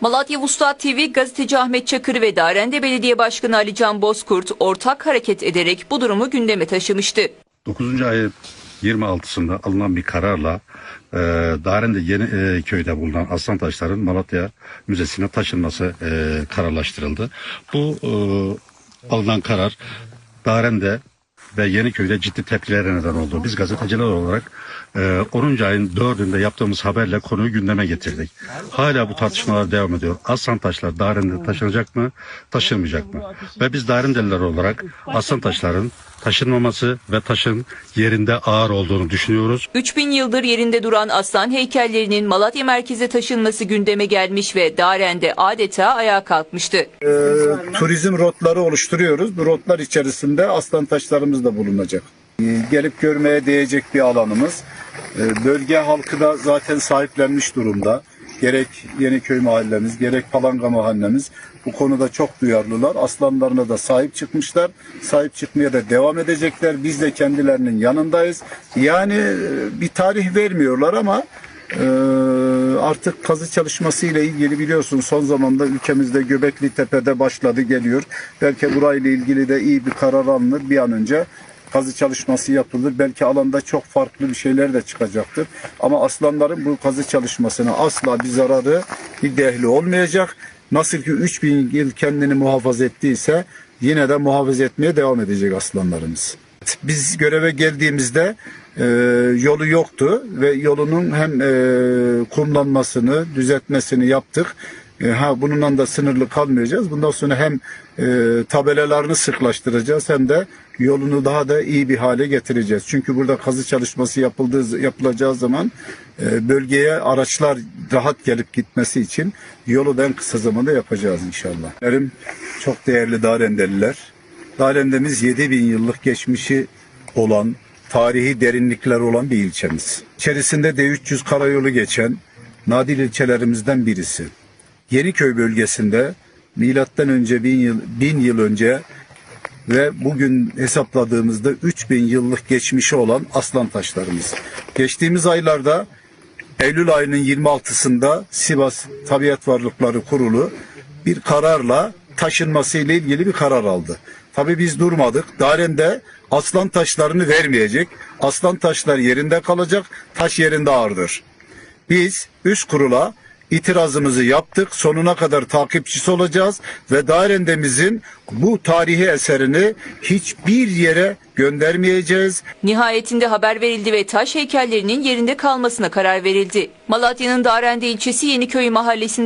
Malatya Vuslat TV gazeteci Ahmet Çakır ve Darende Belediye Başkanı Ali Can Bozkurt ortak hareket ederek bu durumu gündeme taşımıştı. 9. ayın 26'sında alınan bir kararla e, Darende Yeni e, köyde bulunan aslan taşların Malatya Müzesi'ne taşınması e, kararlaştırıldı. Bu e, alınan karar Darende ve Yeniköy'de ciddi tepkilere neden oldu. Biz gazeteciler olarak e, 10. ayın 4'ünde yaptığımız haberle konuyu gündeme getirdik. Hala bu tartışmalar devam ediyor. Aslan taşlar Daren'de taşınacak mı, taşınmayacak mı? Ve biz Darendeliler olarak aslan taşların taşınmaması ve taşın yerinde ağır olduğunu düşünüyoruz. 3000 yıldır yerinde duran aslan heykellerinin Malatya merkeze taşınması gündeme gelmiş ve Daren'de adeta ayağa kalkmıştı. e, turizm rotları oluşturuyoruz. Bu rotlar içerisinde aslan taşlarımız da bulunacak. E, gelip görmeye değecek bir alanımız. E, bölge halkı da zaten sahiplenmiş durumda. Gerek Yeniköy mahallemiz, gerek Palanga mahallemiz bu konuda çok duyarlılar. Aslanlarına da sahip çıkmışlar. Sahip çıkmaya da devam edecekler. Biz de kendilerinin yanındayız. Yani e, bir tarih vermiyorlar ama ee, artık kazı çalışması ile ilgili biliyorsun son zamanda ülkemizde Göbekli Tepe'de başladı geliyor. Belki burayla ilgili de iyi bir karar alınır bir an önce kazı çalışması yapılır. Belki alanda çok farklı bir şeyler de çıkacaktır. Ama aslanların bu kazı çalışmasına asla bir zararı, bir dehli olmayacak. Nasıl ki 3000 yıl kendini muhafaza ettiyse yine de muhafaza etmeye devam edecek aslanlarımız. Biz göreve geldiğimizde e, yolu yoktu ve yolunun hem e, kumlanmasını, düzeltmesini yaptık. E, ha bununla da sınırlı kalmayacağız. Bundan sonra hem e, tabelalarını sıklaştıracağız hem de yolunu daha da iyi bir hale getireceğiz. Çünkü burada kazı çalışması yapıldığı yapılacağı zaman e, bölgeye araçlar rahat gelip gitmesi için yolu da en kısa zamanda yapacağız inşallah. Benim çok değerli Darendeliler. Darendemiz 7000 yıllık geçmişi olan, tarihi derinlikler olan bir ilçemiz. İçerisinde D300 karayolu geçen nadir ilçelerimizden birisi. Yeniköy bölgesinde milattan önce 1000 yıl, 1000 yıl önce ve bugün hesapladığımızda 3000 yıllık geçmişi olan aslan taşlarımız. Geçtiğimiz aylarda Eylül ayının 26'sında Sivas Tabiat Varlıkları Kurulu bir kararla taşınması ile ilgili bir karar aldı. Tabii biz durmadık. Daren'de aslan taşlarını vermeyecek. Aslan taşlar yerinde kalacak. Taş yerinde ağırdır. Biz üst kurula itirazımızı yaptık. Sonuna kadar takipçisi olacağız ve dairendemizin bu tarihi eserini hiçbir yere göndermeyeceğiz. Nihayetinde haber verildi ve taş heykellerinin yerinde kalmasına karar verildi. Malatya'nın Darende ilçesi Yeniköy mahallesinde